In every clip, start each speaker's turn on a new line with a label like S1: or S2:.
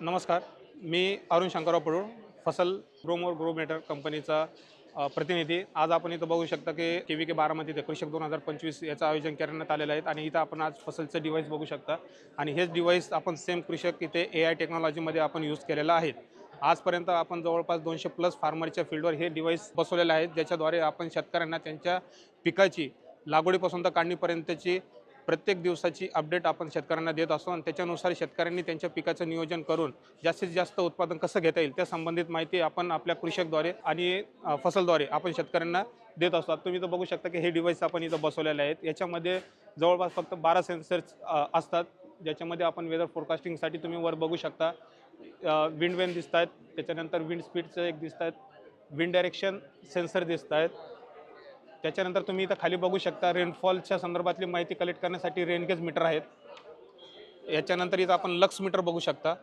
S1: नमस्कार. मी अरुण शंकरराव पडूळ फसल ग्रोमोर ग्रोमेटर कंपनीचा प्रतिनिधी. आज आपण इथं बघू शकता की के व्ही के बारामती ते कृषक दोन हजार पंचवीस याचं आयोजन करण्यात आलेलं आहे आणि इथं आपण आज फसलचं डिव्हाइस बघू शकता. आणि हेच डिव्हाइस आपण सेम कृषक इथे ए आय टेक्नॉलॉजीमध्ये आपण यूज केलेलं आहे. आजपर्यंत आपण जवळपास दोनशे प्लस फार्मरच्या फील्डवर हे डिव्हाइस बसवलेलं आहे. ज्याच्याद्वारे आपण शेतकऱ्यांना त्यांच्या पिकाची लागवडीपासून तर काढणीपर्यंतची प्रत्येक दिवसाची अपडेट आपण शेतकऱ्यांना देत असतो आणि त्याच्यानुसार शेतकऱ्यांनी त्यांच्या पिकाचं नियोजन करून जास्तीत जास्त उत्पादन कसं घेता येईल त्या संबंधित माहिती आपण आपल्या कृषकद्वारे आणि फसलद्वारे आपण शेतकऱ्यांना देत असतो. तुम्ही इथं बघू शकता की हे डिव्हाइस आपण इथं बसवलेले आहेत. याच्यामध्ये जवळपास फक्त बारा सेन्सर्स असतात. ज्याच्यामध्ये आपण वेदर फोरकास्टिंगसाठी तुम्ही वर बघू शकता. विंड वेन दिसत आहेत त्याच्यानंतर विंड स्पीडचं एक दिसत आहेत विंड डायरेक्शन सेन्सर दिसत आहेत त्याच्यानंतर तुम्ही इथं खाली बघू शकता रेनफॉलच्या संदर्भातली माहिती कलेक्ट करण्यासाठी रेनगेज मीटर आहेत. याच्यानंतर इथं आपण लक्स मीटर बघू शकता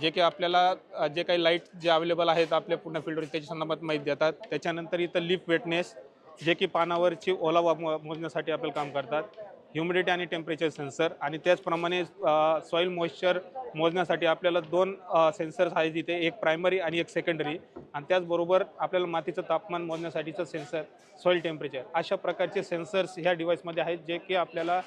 S1: जे की आपल्याला जे काही लाइट जे अवेलेबल आहेत आपल्या पूर्ण फील्डवर त्याच्या संदर्भात माहिती देतात. त्याच्यानंतर इथं लिप वेटनेस जे की पानावरची ओलावा मो- मोजण्यासाठी आपल्याला काम करतात. ह्युमिडिटी आणि टेम्परेचर सेन्सर आणि त्याचप्रमाणे सॉईल मॉइश्चर मोजण्यासाठी आपल्याला दोन सेन्सर्स आहेत इथे एक प्रायमरी आणि एक सेकंडरी. आणि त्याचबरोबर आपल्याला मातीचं तापमान मोजण्यासाठीचं सेन्सर सॉईल टेम्परेचर अशा प्रकारचे सेन्सर्स ह्या डिव्हाइसमध्ये आहेत जे की आपल्याला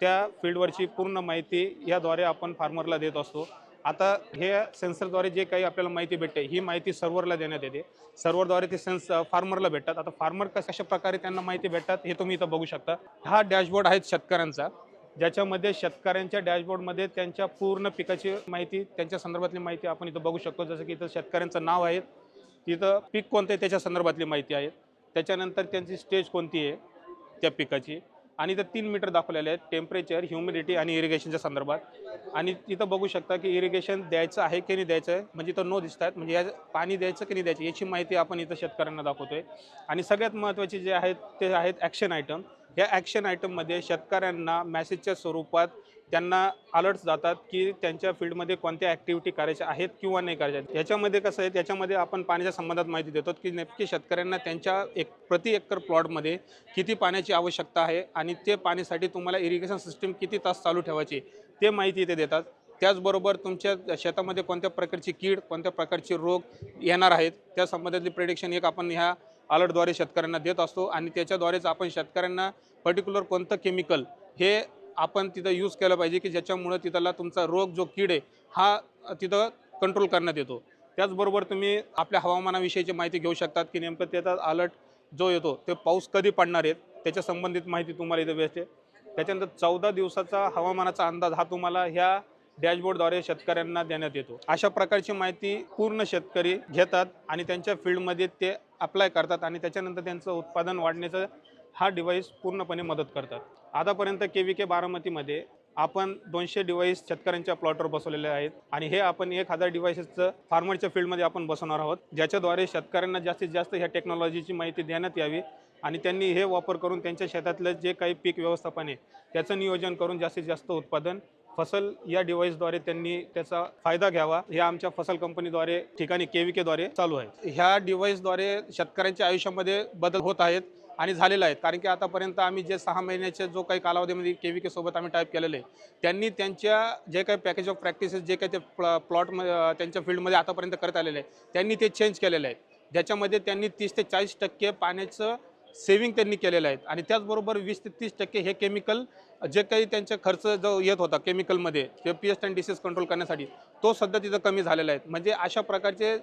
S1: त्या फील्डवरची पूर्ण माहिती याद्वारे आपण फार्मरला देत असतो. आता हे सेन्सरद्वारे जे काही आपल्याला माहिती भेटते ही माहिती सर्व्हरला देण्यात येते. सर्व्हरद्वारे ते सेन्स फार्मरला भेटतात. आता फार्मर कशा प्रकारे त्यांना माहिती भेटतात हे तुम्ही इथं बघू शकता. हा डॅशबोर्ड आहे शेतकऱ्यांचा ज्याच्यामध्ये शेतकऱ्यांच्या डॅशबोर्डमध्ये त्यांच्या पूर्ण पिकाची माहिती त्यांच्या संदर्भातली माहिती आपण इथं बघू शकतो. जसं की इथं शेतकऱ्यांचं नाव आहे. तिथं पीक कोणतं आहे त्याच्या संदर्भातली माहिती आहे. त्याच्यानंतर त्यांची स्टेज कोणती आहे त्या पिकाची? आणि इथं तीन मीटर दाखवलेले आहेत. टेम्परेचर ह्युमिडिटी आणि इरिगेशनच्या संदर्भात. आणि तिथं बघू शकता की इरिगेशन द्यायचं आहे की नाही द्यायचं आहे? म्हणजे इथं नो दिसत आहेत म्हणजे या पाणी द्यायचं की नाही द्यायचं याची माहिती आपण इथं शेतकऱ्यांना दाखवतो आहे आणि सगळ्यात महत्त्वाचे जे आहेत ते आहेत ॲक्शन आयटम या ॲक्शन आयटममध्ये शेतकऱ्यांना मॅसेजच्या स्वरूपात त्यांना अलर्ट्स जातात की त्यांच्या फील्डमध्ये कोणत्या ॲक्टिव्हिटी करायच्या आहेत किंवा नाही करायच्या याच्यामध्ये कसं आहे त्याच्यामध्ये आपण पाण्याच्या संबंधात माहिती देतो की नक्की शेतकऱ्यांना त्यांच्या एक प्रति एकर प्लॉटमध्ये किती पाण्याची आवश्यकता आहे आणि ते पाण्यासाठी तुम्हाला इरिगेशन सिस्टीम किती तास चालू ठेवायची ते माहिती इथे देतात. त्याचबरोबर तुमच्या शेतामध्ये कोणत्या प्रकारची कीड कोणत्या प्रकारचे रोग येणार आहेत त्या संबंधातली प्रेडिक्शन एक आपण ह्या अलर्टद्वारे शेतकऱ्यांना देत असतो आणि त्याच्याद्वारेच आपण शेतकऱ्यांना पर्टिक्युलर कोणतं केमिकल हे आपण तिथं यूज केलं पाहिजे की ज्याच्यामुळं तिथला तुमचा रोग जो कीड आहे हा तिथं कंट्रोल करण्यात येतो. त्याचबरोबर तुम्ही आपल्या हवामानाविषयीची माहिती घेऊ शकतात की नेमकं त्याचा अलर्ट जो येतो ते पाऊस कधी पडणार आहेत त्याच्या संबंधित माहिती तुम्हाला इथे भेटते त्याच्यानंतर चौदा दिवसाचा हवामानाचा अंदाज हा तुम्हाला ह्या डॅशबोर्डद्वारे शेतकऱ्यांना देण्यात येतो. अशा प्रकारची माहिती पूर्ण शेतकरी घेतात आणि त्यांच्या फील्डमध्ये ते अप्लाय करतात आणि त्याच्यानंतर त्यांचं उत्पादन वाढण्याचं हा डिव्हाइस पूर्णपणे मदत करतात. आतापर्यंत के व्ही के बारामतीमध्ये आपण दोनशे डिव्हाइस शेतकऱ्यांच्या प्लॉटवर बसवलेले आहेत आणि हे आपण एक हजार डिव्हाइसेसचं फार्मरच्या फील्डमध्ये आपण बसवणार आहोत. ज्याच्याद्वारे शेतकऱ्यांना जास्तीत जास्त ह्या टेक्नॉलॉजीची माहिती देण्यात यावी आणि त्यांनी हे वापर करून त्यांच्या शेतातलं जे काही पीक व्यवस्थापन आहे त्याचं नियोजन करून जास्तीत जास्त उत्पादन फसल या डिव्हाइसद्वारे त्यांनी त्याचा फायदा घ्यावा हे आमच्या फसल कंपनीद्वारे ठिकाणी के केद्वारे चालू आहे. ह्या डिव्हाइसद्वारे शेतकऱ्यांच्या आयुष्यामध्ये बदल होत आहेत आणि झालेलं आहे. कारण की आतापर्यंत आम्ही जे सहा महिन्याच्या जो काही कालावधीमध्ये के व्ही के सोबत आम्ही टाईप केलेलं आहे त्यांनी त्यांच्या जे काही पॅकेज ऑफ प्रॅक्टिसेस जे काही ते प्लॉ प्लॉट त्यांच्या फील्डमध्ये आतापर्यंत करत आलेले आहे त्यांनी ते चेंज केलेलं आहे. ज्याच्यामध्ये त्यांनी तीस ते चाळीस टक्के पाण्याचं सेविंग त्यांनी केलेलं आहे आणि त्याचबरोबर वीस ते तीस टक्के हे केमिकल जे काही त्यांचा खर्च जो येत होता केमिकलमध्ये ते P S and disease control करण्यासाठी तो सध्या तिथं कमी झालेला आहे. म्हणजे अशा प्रकारचे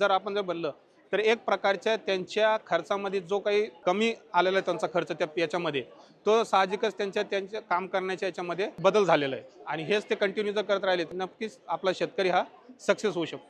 S1: जर आपण जर बनलं तर एक प्रकारच्या त्यांच्या खर्चामध्ये जो काही कमी आलेला आहे त्यांचा खर्च त्या याच्यामध्ये तो साहजिकच त्यांच्या त्यांच्या काम करण्याच्या याच्यामध्ये बदल झालेला आहे. आणि हेच ते कंटिन्यू जर करत राहिले तर नक्कीच आपला शेतकरी हा सक्सेस होऊ शकतो.